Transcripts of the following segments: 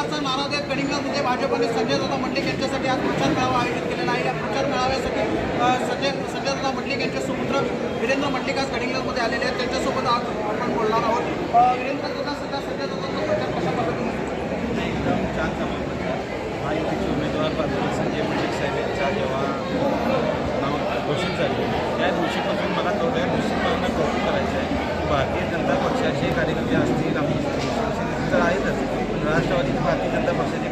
प्रकारचा नारा देत गडिंगलमध्ये भाजपने संजय दादा मंडलिक यांच्यासाठी आज प्रचार मेळावा आयोजित केलेला आहे. या प्रचार मेळाव्यासाठी संजय संजय दादा मंडलिक यांचे सुपुत्र वीरेंद्र मंडलिक आज कडिंगमध्ये आलेले आहेत. त्यांच्यासोबत आज आपण बोलणार आहोत. वीरेंद्र दादा सध्या संजय दादांचा प्रचार कशा पद्धतीने एकदम महायुतीचे उमेदवार प्राध्यापक संजय मंडलिक साहेब यांचा जेव्हा घोषित झाले त्या दिवशीपासून मला थोड्या निश्चितपणानं कौतुक करायचं आहे की भारतीय जनता पक्षाचे कार्यकर्ते असतील आमचे शिवसेनेचे तर आहेतच पण राष्ट्रवादी भारतीय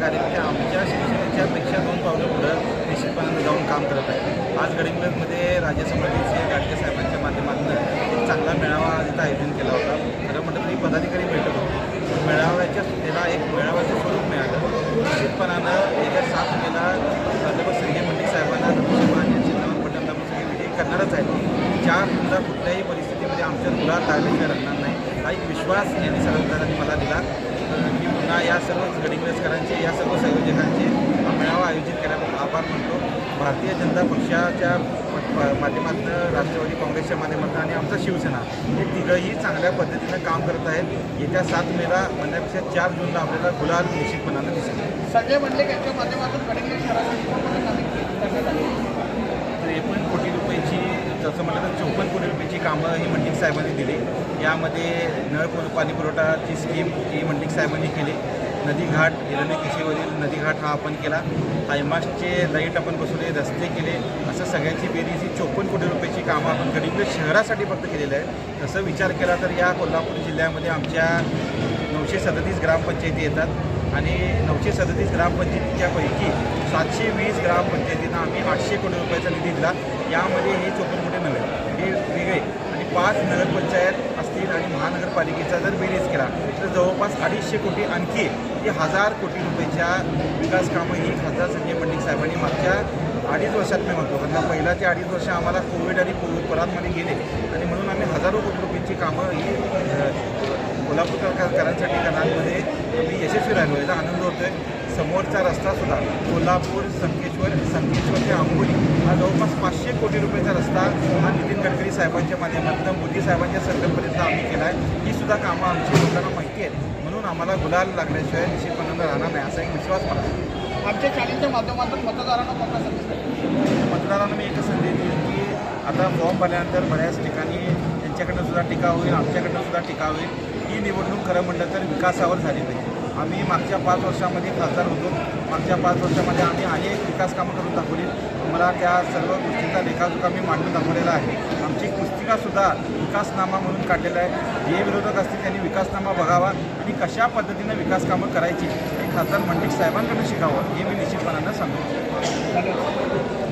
जनता पक्षाचे आमच्या शिवसेनेच्या पेक्षा दोन पावलं पुढं निश्चितपणानं जाऊन काम करत आहे आज गडिंग्लजमध्ये राज्य समितीचे गाडगे साहेबांच्या माध्यमातून एक चांगला मेळावा तिथं आयोजन केला होता. खरं म्हटलं तरी पदाधिकारी भेटत होते. मेळाव्याच्या त्याला एक मेळाव्याचं स्वरूप मिळालं. निश्चितपणानं एका सात मेला प्राध्यापक संजय मंडिक साहेबांना धनुष्यबाण या चिन्हावर बटन सगळे विजयी करणारच आहेत. चार सुद्धा कुठल्याही परिस्थितीमध्ये आमच्या मुलात तालुक्या रंगणार नाही हा एक विश्वास यांनी सर्वसाधारांनी मला दिला. तर मी पुन्हा या सर्व गडिंग्लजकरांचे या सर्व संयोजकांचे हा मेळावा आयोजित केल्याबद्दल आभार मानतो. भारतीय जनता पक्षाच्या माध्यमातून राष्ट्रवादी काँग्रेसच्या माध्यमातून आणि आमचा शिवसेना हे तिघंही चांगल्या पद्धतीनं काम करत आहेत. येत्या सात मेला म्हणण्यापेक्षा चार जूनला आपल्याला गुलाल निश्चितपणानं दिसेल. संजय मंडलिक यांच्या माध्यमातून शहरासाठी त्रेपन्न कोटी रुपयाची जसं म्हटलं तर चौपन्न कोटी रुपयाची कामं ही मंडिक साहेबांनी दिली. यामध्ये नळ पाणी पुरवठाची स्कीम ही मंडिक साहेबांनी केली. नदीघाट घाट किशीवरील नदीघाट हा आपण केला. हायमास्टचे लाइट आपण बसवले रस्ते केले. असं सगळ्यांची बेरीज ही चोपन्न कोटी रुपयाची कामं आपण गडिंग शहरासाठी फक्त केलेलं आहे तसं विचार केला तर या कोल्हापूर जिल्ह्यामध्ये आमच्या नऊशे सदतीस ग्रामपंचायती येतात. आणि नऊशे सदतीस ग्रामपंचायतीच्यापैकी सातशे वीस ग्रामपंचायतींना आम्ही आठशे कोटी रुपयाचा निधी दिला. यामध्ये हे चोपन्न कोटी नव्हे. पाच नगरपंचायत असतील आणि महानगरपालिकेचा जर बेरीज केला तर जवळपास अडीचशे कोटी आणखी ही हजार कोटी रुपयेच्या विकास कामं ही खासदार संजय पंडित साहेबांनी मागच्या अडीच वर्षात मी म्हणतो. कारण का पहिल्याचे अडीच वर्ष आम्हाला कोविड आणि कोविड परातमध्ये गेले. आणि म्हणून आम्ही हजारो कोटी रुपयांची कामं ही कोल्हापूरकरांसाठी करण्यामध्ये आम्ही यशस्वी राहिलो. याचा आनंद होतो आहे समोरचा रस्ता सुद्धा कोल्हापूर संकेश्वर संकेश्वर ते आंबोली हा जवळपास पाचशे कोटी रुपयाचा रस्ता हा नितीन गडकरी साहेबांच्या माध्यमातून मोदी साहेबांच्या सर्कलपर्यंत आम्ही केला आहे ही सुद्धा कामं आमची लोकांना माहिती आहेत म्हणून आम्हाला गुलाल लागल्याशिवाय निश्चितपणानं राहणार नाही असा एक विश्वास मला. आमच्या चॅनलच्या माध्यमातून मतदारांना कोणता संदेश? मतदारांना मी एकच संदेश देईन की आता फॉर्म भरल्यानंतर बऱ्याच ठिकाणी त्यांच्याकडनं सुद्धा टीका होईल आमच्याकडनं सुद्धा टीका होईल ही निवडणूक खरं म्हटलं तर विकासावर झाली पाहिजे आम्ही मागच्या पाच वर्षामध्ये खासदार होतो. मागच्या पाच वर्षामध्ये आम्ही अनेक विकास कामं करून दाखवली. मला त्या सर्व गोष्टींचा लेखाजोखा मी मांडून दाखवलेला आहे. आमची पुस्तिकासुद्धा विकासनामा म्हणून काढलेला आहे. जे विरोधक असतील त्यांनी विकासनामा बघावा आणि कशा पद्धतीनं विकास कामं करायची हे खासदार मंडिक साहेबांकडून शिकावं हे मी निश्चितपणानं सांगतो.